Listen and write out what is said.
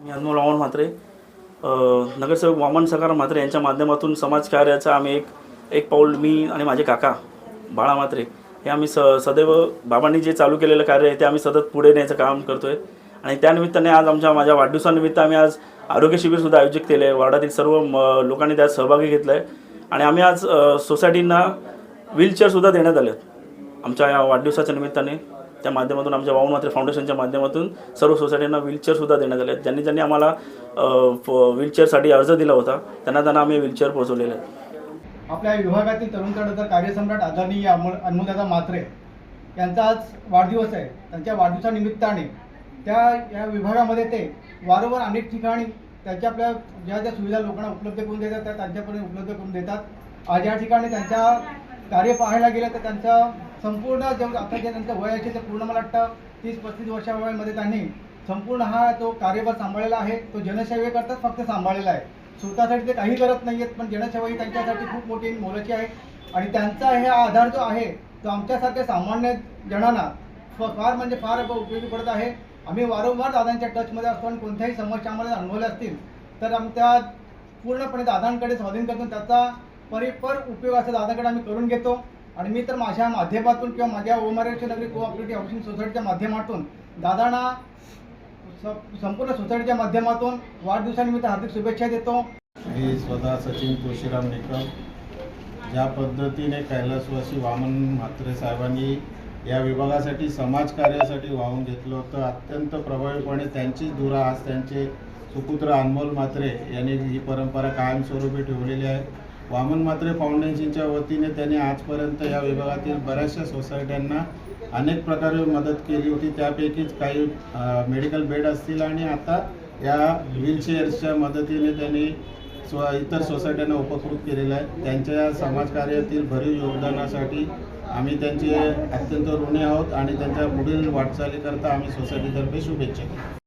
मी अनमोल वामन म्हात्रे. नगरसेवक वामन सकार म्हात्रे यांच्या माध्यमातून समाजकार्याचं आम्ही एक एक पाऊल मी आणि माझे काका बाळा म्हात्रे हे आम्ही स सदैव बाबांनी जे चालू केलेलं कार्य आहे ते आम्ही सतत पुढे न्यायचं काम करतो आहे आणि त्यानिमित्ताने आज आमच्या माझ्या वाढदिवसानिमित्त आम्ही आज आरोग्य शिबिरसुद्धा आयोजित केले आहे. वार्डातील सर्व म लोकांनी त्यात सहभागी घेतला आहे आणि आम्ही आज सोसायटींना व्हीलचेअरसुद्धा देण्यात आले आहेत आमच्या या वाढदिवसाच्या निमित्ताने त्या माध्यमातून आमच्या वाहून मात्र फाउंडेशनच्या माध्यमातून सर्व सोसायटींना व्हीलचेअरसुद्धा देण्यात आले आहेत. ज्यांनी ज्यांनी आम्हाला फ- व्हीलचेअरसाठी अर्ज दिला होता त्यांना त्यांना आम्ही व्हीलचेअर पोहोचवलेले आहेत आपल्या विभागातील तरुण तरुणतर कार्यसम्राट आदरणीय अनुदादा मात्रे यांचा आज वाढदिवस आहे. त्यांच्या वाढदिवसानिमित्ताने त्या या विभागामध्ये ते वारंवार अनेक ठिकाणी त्यांच्या आपल्या ज्या ज्या सुविधा लोकांना उपलब्ध करून देतात त्या त्यांच्यापर्यंत उपलब्ध करून देतात. आज या ठिकाणी त्यांच्या कार्य पाहायला गेलं तर त्यांचा संपूर्ण जेवढं आता जे त्यांचं वय आहे ते पूर्ण मला वाटतं तीस पस्तीस वर्षा वयामध्ये त्यांनी संपूर्ण हा जो कार्यभार सांभाळलेला आहे तो जनसेवेकरताच फक्त सांभाळलेला आहे. स्वतःसाठी ते काही करत नाही आहेत पण जनसेवा ही त्यांच्यासाठी खूप मोठी मोलाची आहे. आणि त्यांचा हे आधार जो आहे तो आमच्यासारख्या सामान्य जणांना फार म्हणजे फार उपयोगी पडत आहे. आम्ही वारंवार दादांच्या टचमध्ये असतो आणि कोणत्याही समस्या आम्हाला अनुभवल्या असतील तर आमच्या पूर्णपणे दादांकडे स्वाधीन करतो त्याचा परिपर उपयोग असा दादाकडे आम्ही करून घेतो. आणि मी तर माझ्या माध्यमातून किंवा माझ्या ओमारेश्वर नगरी कोऑपरेटिव्ह हाऊसिंग सोसायटीच्या माध्यमातून दादांना संपूर्ण सोसायटीच्या माध्यमातून वाढदिवसानिमित्त हार्दिक शुभेच्छा देतो. मी स्वतः सचिन तुळशीराम निकम. ज्या पद्धतीने कैलासवासी वामन म्हात्रे साहेबांनी या विभागासाठी समाजकार्यासाठी वाहून घेतलं होतं अत्यंत प्रभावीपणे त्यांचीच धुरा आज त्यांचे सुपुत्र अनमोल म्हात्रे यांनी ही परंपरा कायमस्वरूपी ठेवलेली आहे. वामन मात्रे फाउंडेशनच्या वतीने त्यांनी आजपर्यंत या विभागातील बऱ्याचशा सोसायट्यांना अनेक प्रकारे मदत केली होती. त्यापैकीच काही मेडिकल बेड असतील आणि आता या व्हीलचेअर्सच्या मदतीने त्यांनी स्व इतर सोसायट्यांना उपकृत केलेलं आहे. त्यांच्या या समाजकार्यातील भरीव योगदानासाठी आम्ही त्यांचे अत्यंत ऋणी आहोत आणि त्यांच्या पुढील वाटचालीकरता आम्ही सोसायटीतर्फे शुभेच्छा